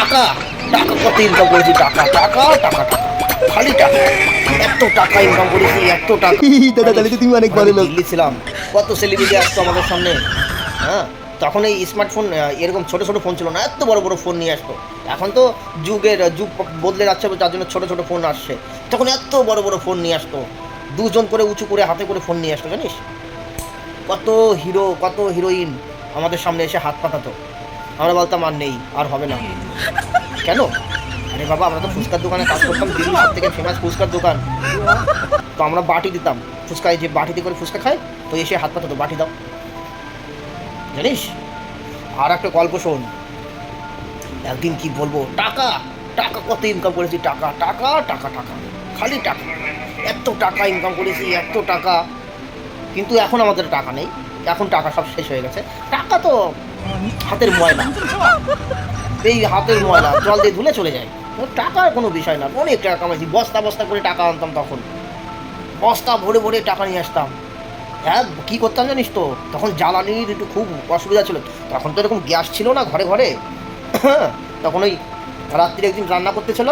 টাকা টাকা কত ইনকাম করেছি? টাকা টাকা টাকা টাকা। খালি টাকা। এত টাকা ইনকাম করেছি এত টাকা। দাদা তাহলে তুমি অনেক বড় লোক। দিল্লি কত সেলিব্রিটি আসতো আমাদের সামনে? হ্যাঁ? তখন এই স্মার্টফোন এরকম ছোট ছোট ফোন ছিল না এত বড় বড় ফোন নিয়ে আসতো। এখন তো যুগের যুগ বদলে যাচ্ছে যার জন্য ছোট ছোট ফোন আসছে। তখন এত বড় বড় ফোন নিয়ে আসতো। দুজন করে উঁচু করে হাতে করে ফোন নিয়ে আসতো জানিস? কত হিরো কত হিরোইন আমাদের সামনে এসে হাত পাতাতো। আমরা বলতাম আর নেই, আর হবে না। কেন? আরে বাবা, আমরা তো ফুচকার দোকানে কাজ করতাম দিল্লি সব থেকে ফেমাস ফুচকার দোকান। তো আমরা বাটি দিতাম। ফুচকায় যে বাটিতে করে ফুচকা খায়, তো এসে হাত পাতাতো বাটি দাও। জানিস? আর একটা গল্প শোন। একদিন কি বলব? টাকা টাকা, কত ইনকাম করেছি, টাকা টাকা টাকা টাকা। খালি টাকা। এত টাকা ইনকাম করেছি, এত টাকা। কিন্তু এখন আমাদের টাকা নেই। এখন টাকা সব শেষ হয়ে গেছে। টাকা তো হাতের ময়লা। এই হাতের ময়লা, জল দিয়ে ধুলে চলে যায়। টাকার কোনো বিষয় না, অনেক টাকা কামাইছি, বস্তা বস্তা করে টাকা আনতাম তখন। বস্তা ভরে ভরে টাকা নিয়ে আসতাম। হ্যাঁ কী করতাম জানিস তো? তখন জ্বালানির একটু খুব অসুবিধা ছিল। তখন তো এরকম গ্যাস ছিল না ঘরে ঘরে। তখন ওই রাত্রি একদিন রান্না করতে ছিল,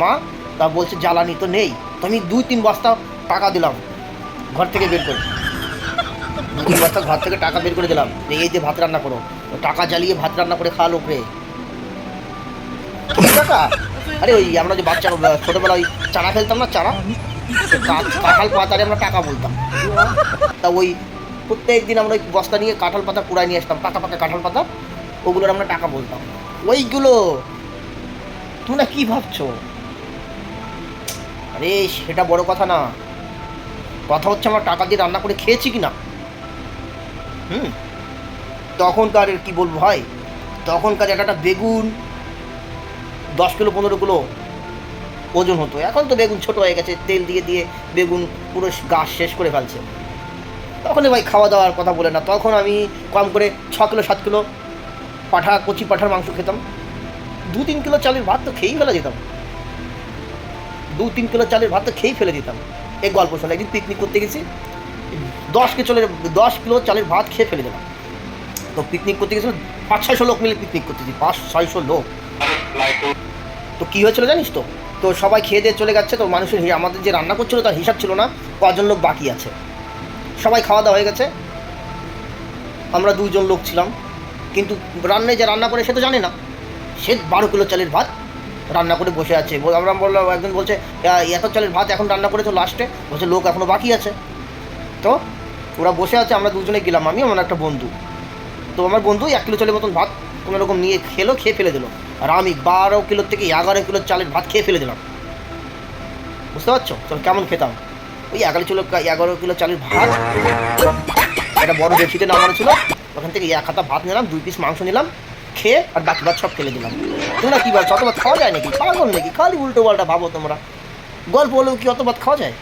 মা তা বলছে, জ্বালানি তো নেই। তো আমি দুই তিন বস্তা টাকা দিলাম ঘর থেকে বের করে। দুই বস্তা ঘর থেকে টাকা বের করে দিলাম। এই যে ভাত রান্না করো। টাকা জ্বালিয়ে ভাত রান্না করে খাওয়া লোক রে টাকা? আরে ওই আমরা যে বাচ্চা ছোটোবেলা ওই চারা খেলতাম না, চারা? কাঁঠাল পাতারে আমরা টাকা বলতাম। তা ওই প্রত্যেক দিন আমরা ওই বস্তা নিয়ে কাঁঠাল পাতা কুড়ায় নিয়ে আসতাম, পাকা পাকা কাঁঠাল পাতা, ওগুলোর আমরা টাকা বলতাম। ওইগুলো? তোমরা কি ভাবছ? আরে সেটা বড় কথা না। কথা হচ্ছে আমরা টাকা দিয়ে রান্না করে খেয়েছি কি না হুম? তখনকার কি বলব ভাই? তখনকার একটা বেগুন, দশ কিলো, পনেরো কিলো ওজন হতো। এখন তো বেগুন ছোট হয়ে গেছে, তেল দিয়ে দিয়ে বেগুন পুরো গাছ শেষ করে ফেলছে। তখন ভাই খাওয়া দাওয়ার কথা বলে না। তখন আমি কম করে ছ কিলো, সাত কিলো পাঠা, কচি পাঠার মাংস খেতাম। দু তিন কিলো চালের ভাত তো খেয়েই ফেলে দিতাম দু তিন কিলো চালের ভাত তো খেয়েই ফেলে দিতাম এই গল্প শোনা, একদিন পিকনিক করতে গেছি, দশ কিলো চালের, দশ কিলো চালের ভাত খেয়ে ফেলে দিলাম। তো পিকনিক করতে গেছিলাম পাঁচ, ছয়শো লোক মিলে পিকনিক করতেছি, পাঁচ, ছয়শো লোক। তো কী হয়েছিল জানিস তো? তো সবাই খেয়ে দিয়ে চলে যাচ্ছে, তো মানুষের আমাদের যে রান্না করছিল তার হিসাব ছিল না, কজন লোক বাকি আছে। সবাই খাওয়া দাওয়া হয়ে গেছে। আমরা দুজন লোক ছিলাম। কিন্তু রান্নায় যে রান্না করে সে তো জানে না। সে বারো কিলো চালের ভাত রান্না করে বসে আছে। আমরা বললাম, একজন বলছে এত চালের ভাত এখন রান্না করেছ লাস্টে বলছে, লোক এখনও বাকি আছে। তো ওরা বসে আছে, আমরা দুজনে গেলাম আমি আমার একটা বন্ধু। তো আমার বন্ধু এক কিলো চালের মতন ভাত কোনো রকম নিয়ে খেলো, খেয়ে ফেলে দিল। আর আমি বারো কিলোর থেকে এগারো কিলো চালের ভাত খেয়ে ফেলে দিলাম। বুঝতে পারছ? তো কেমন খেতাম? ওই এগারো কিলো এগারো কিলো চালের ভাত, একটা বড় বেডশিটে নামানো ছিল। ওখান থেকে এক হাতা ভাত নিলাম, দুই পিস মাংস নিলাম, খেয়ে আর বাকি ভাত সব ফেলে দিলাম। তোমরা কী ভাবছ, অত ভাত খাওয়া যায় নাকি? পাগল নাকি? খালি উল্টো পাল্টা ভাবো তোমরা। গল্প হলেও কি, অত ভাত খাওয়া যায়?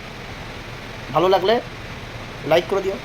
ভালো লাগলে লাইক করে দিও।